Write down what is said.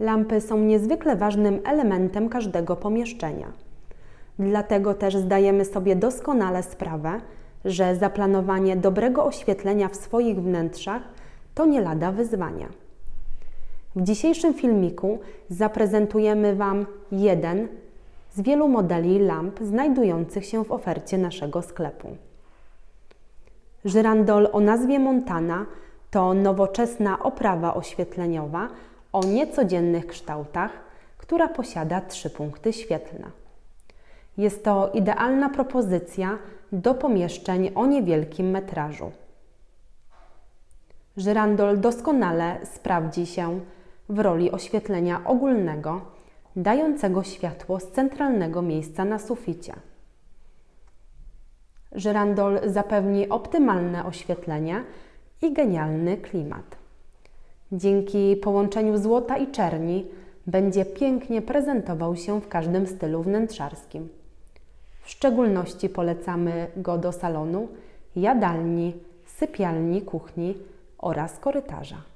Lampy są niezwykle ważnym elementem każdego pomieszczenia. Dlatego też zdajemy sobie doskonale sprawę, że zaplanowanie dobrego oświetlenia w swoich wnętrzach to nie lada wyzwania. W dzisiejszym filmiku zaprezentujemy Wam jeden z wielu modeli lamp znajdujących się w ofercie naszego sklepu. Żyrandol o nazwie Montana to nowoczesna oprawa oświetleniowa o niecodziennych kształtach, która posiada trzy punkty świetlne. Jest to idealna propozycja do pomieszczeń o niewielkim metrażu. Żyrandol doskonale sprawdzi się w roli oświetlenia ogólnego, dającego światło z centralnego miejsca na suficie. Żyrandol zapewni optymalne oświetlenie i genialny klimat. Dzięki połączeniu złota i czerni będzie pięknie prezentował się w każdym stylu wnętrzarskim. W szczególności polecamy go do salonu, jadalni, sypialni, kuchni oraz korytarza.